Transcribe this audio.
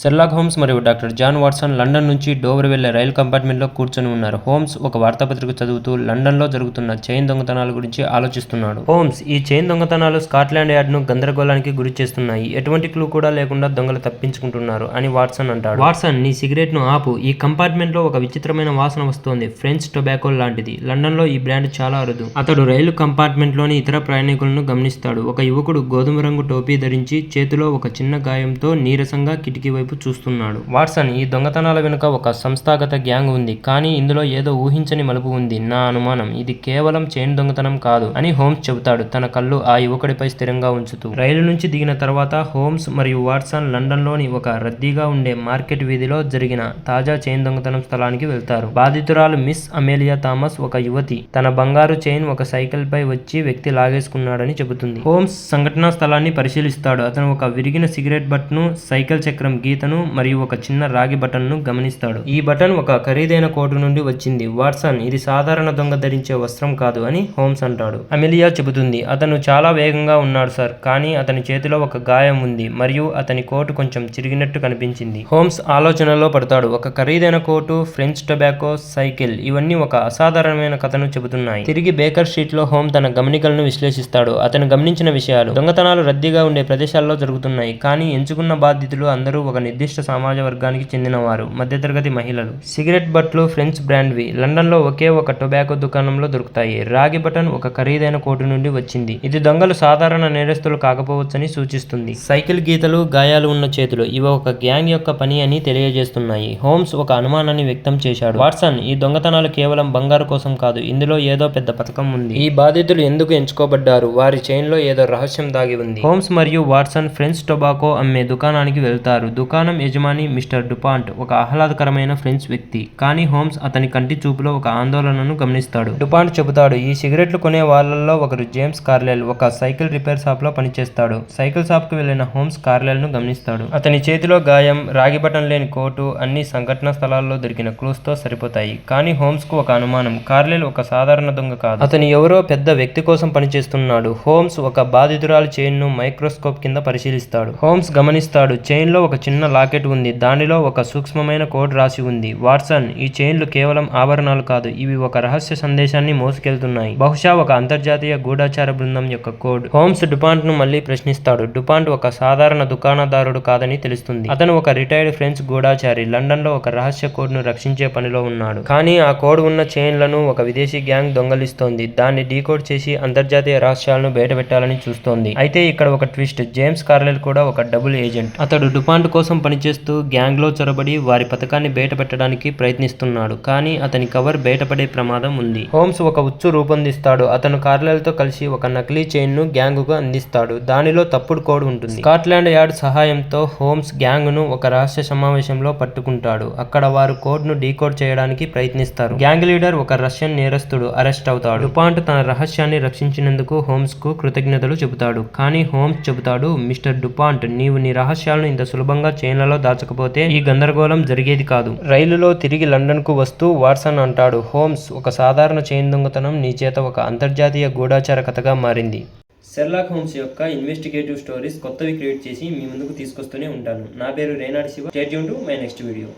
Sherlock Holmes మరియు doctor John Watson London నుంచి Dover వెళ్ళే రైలు కంపార్ట్మెంట్లో కూర్చొని ఉన్నారు. హోమ్స్ ఒక వార్తాపత్రిక చదువుతూ లండన్లో జరుగుతున్న చైన్ దొంగతనాల గురించి ఆలోచిస్తున్నాడు. హోమ్స్ ఈ చైన్ దొంగతనాలు స్కాట్లాండ్ యార్డ్ను గందరగోళానికి గురి చేస్తున్నాయి. ఎటువంటి క్లూ కూడా లేకుండా దొంగలు తప్పించుకుంటున్నారు అని వాట్సన్ అంటాడు. వాట్సన్ నీ సిగరెట్ను ఆపు. ఈ కంపార్ట్మెంట్లో ఒక విచిత్రమైన వాసన వస్తోంది. ఫ్రెంచ్ టొబాకో లాంటిది. లండన్లో ఈ బ్రాండ్ చాలా అరుదు. అతడు రైలు కంపార్ట్మెంట్లోని ఇతర ప్రయాణికులను గమనిస్తాడు. ఒక యువకుడు గోధుమ రంగు టోపీ ధరించి చేతిలో ఒక చిన్న గాయంతో నీరసంగా కిటికీ వైపు చూస్తున్నాడు. వాట్సన్ ఈ దొంగతనాల వెనుక ఒక సంస్థాగత గ్యాంగ్ ఉంది కానీ ఇందులో ఏదో ఊహించని మలుపు ఉంది నా అనుమానం. ఇది కేవలం చైన్ దొంగతనం కాదు అని హోమ్స్ చెబుతాడు తన కళ్ళు ఆ యువకుడిపై స్థిరంగా ఉంచుతూ. రైలు నుంచి దిగిన తర్వాత హోమ్స్ మరియు వాట్సన్ లండన్లోని ఒక రద్దీగా ఉండే మార్కెట్ వీధిలో జరిగిన తాజా చైన్ దొంగతనం స్థలానికి వెళ్తారు. బాధితురాలు మిస్ అమేలియా థామస్ ఒక యువతి. తన బంగారు చైన్ ఒక సైకిల్ పై వచ్చి వ్యక్తి లాగేసుకున్నాడని చెబుతుంది. హోమ్స్ సంఘటనా స్థలాన్ని పరిశీలిస్తాడు. అతను ఒక విరిగిన సిగరెట్ బట్ను సైకిల్ చక్రం గీతను మరియు ఒక చిన్న రాగి బటన్ను గమనిస్తాడు. ఈ బటన్ ఒక ఖరీదైన కోటు నుండి వచ్చింది. వాట్సన్ ఇది సాధారణ దొంగ ధరించే వస్త్రం కాదు అని హోమ్స్ అంటాడు. అమెలియా చెబుతుంది అతను చాలా వేగంగా ఉన్నాడు సార్ కానీ అతని చేతిలో ఒక గాయం ఉంది మరియు అతని కోటు కొంచెం చిరిగినట్టు కనిపించింది. హోమ్స్ ఆలోచనలో పడతాడు. ఒక ఖరీదైన కోటు ఫ్రెంచ్ టొబాకో సైకిల్ ఇవన్నీ ఒక అసాధారణమైన కథను చెబుతున్నాయి. తిరిగి బేకర్ స్ట్రీట్లో హోమ్ తన గమనికలను విశ్లేషిస్తాడు. అతను గమనించిన విషయాలు దొంగతనాలు రద్దీగా ఉండే ప్రదేశాల్లో జరుగుతున్నాయి కానీ ఎంచుకున్న బాధితులు అందరూ ఒక నిర్దిష్ట సమాజ వర్గానికి చెందినవారు మధ్యతరగతి మహిళలు. సిగరెట్ బట్లు ఫ్రెంచ్ బ్రాండ్వి. లండన్లో ఒకే ఒక టొబాకో దుకాణంలో దొరుకుతాయి. రాగి బటన్ ఒక ఖరీదైన కోటు నుండి వచ్చింది. ఇది దొంగలు సాధారణ నేరస్తులు కాకపోవచ్చని సూచిస్తుంది. సైకిల్ గీతలు గాయాలు ఉన్న చేతులు ఇవి ఒక గ్యాంగ్ యొక్క పని అని తెలియజేస్తున్నాయి. హోమ్స్ ఒక అనుమానాన్ని వ్యక్తం చేశాడు. వాట్సన్ ఈ దొంగతనాలు కేవలం బంగారు కోసం కాదు ఇందులో ఏదో పెద్ద పథకం ఉంది. ఈ బాధితులు ఎందుకు ఎంచుకోబడ్డారు? వారి చైన్లో ఏదో రహస్యం దాగి ఉంది. హోమ్స్ మరియు వాట్సన్ ఫ్రెంచ్ టొబాకో అమ్మే దుకాణానికి వెళ్తారు. దుకాణం యజమాని మిస్టర్ డుపాంట్ ఒక ఆహ్లాదకరమైన ఫ్రెంచ్ వ్యక్తి. కానీ హోమ్స్ అతని కంటి చూపులో ఒక ఆందోళనను గమనిస్తాడు. డుపాంట్ చెబుతాడు ఈ సిగరెట్లు కొనే వాళ్ళల్లో ఒకరు జేమ్స్ కార్లెల్ ఒక సైకిల్ రిపేర్ షాప్లో పనిచేస్తాడు. సైకిల్ షాప్కు వెళ్ళిన హోమ్స్ కార్లెల్ను గమనిస్తాడు. అతని చేతిలో గాయం రాగి బటన్ లేని కోటు అన్ని సంఘటన స్థలాల్లో దొరికిన క్లూస్తో సరిపోతాయి. కానీ హోమ్స్కు ఒక అనుమానం కార్లెల్ ఒక సాధారణ దొంగ కాదు. అతను ఎవరో పెద్ద వ్యక్తి కోసం పనిచేస్తున్నాడు. హోమ్స్ ఒక బాధితురాలి చైన్ను మైక్రోస్కోప్ కింద పరిశీలిస్తాడు. హోమ్స్ గమనిస్తాడు చైన్లో ఒక చిన్న లాకెట్ ఉంది. దానిలో ఒక సూక్ష్మమైన కోడ్ రాసి ఉంది. వాట్సన్ ఈ చైన్లు కేవలం ఆభరణాలు కాదు ఇవి ఒక రహస్య సందేశాన్ని మోసుకెళ్తున్నాయి. బహుశా ఒక అంతర్జాతీయ గూఢాచార బృందం యొక్క కోడ్. హోమ్స్ డుపాంట్ను మళ్ళీ ప్రశ్నిస్తాడు. డుపాంట్ ఒక సాధారణ దుకాణదారుడు కాదని తెలుస్తుంది. అతను ఒక రిటైర్డ్ ఫ్రెంచ్ గూఢాచారి. లండన్లో ఒక రహస్య కోడ్ను రక్షించే పనిలో ఉన్నాడు. కానీ ఆ కోడ్ ఉన్న చైన్లను ఒక విదేశీ గ్యాంగ్ దొంగలిస్తోంది. దాన్ని డీకోడ్ చేసి అంతర్జాతీయ రహస్యాలను బయటపెట్టాలని చూస్తోంది. అయితే ఇక్కడ ఒక ట్విస్ట్. జేమ్స్ కార్లెల్ కూడా ఒక డబుల్ ఏజెంట్. అతడు డుపాంట్ కోసం పనిచేస్తూ గ్యాంగ్లో చొరబడి వారి పథకాన్ని బయటపెట్టడానికి ప్రయత్నిస్తున్నాడు. కానీ అతని కవర్ బయటపడే ప్రమాదం ఉంది. హోమ్స్ ఒక ఉచ్చు రూపొందిస్తాడు. అతను కార్లతో కలిసి ఒక నకిలీ చైన్ను అందిస్తాడు. దానిలో తప్పుడు కోడ్ ఉంటుంది. స్కాట్లాండ్ యార్డ్ సహాయంతో హోమ్స్ గ్యాంగ్ను ఒక రహస్య సమావేశంలో పట్టుకుంటాడు. అక్కడ వారు కోడ్ను డీకోడ్ చేయడానికి ప్రయత్నిస్తారు. గ్యాంగ్ లీడర్ ఒక రష్యన్ నేరస్తుడు అరెస్ట్ అవుతాడు. డుపాంట్ తన రహస్యాన్ని రక్షించినందుకు హోమ్స్కు కృతజ్ఞతలు చెబుతాడు. కానీ హోమ్స్ చెబుతాడు మిస్టర్ డుపాంట్ నీవు నీ రహస్యాలను ఇంత సులభంగా చైనాలో దాచకపోతే ఈ గందరగోళం జరిగేది కాదు. రైలులో తిరిగి లండన్కు వస్తూ వాట్సన్ అంటాడు హోమ్స్ ఒక సాధారణ చైన్ దొంగతనం నీ చేత ఒక అంతర్జాతీయ గూఢాచార కథగా మారింది. సెర్లాక్ హోమ్స్ యొక్క ఇన్వెస్టిగేటివ్ స్టోరీస్ కొత్తవి క్రియేట్ చేసి మీ ముందుకు తీసుకొస్తూనే ఉంటాను. నా పేరు Renadi Shiva. Stay to my next video.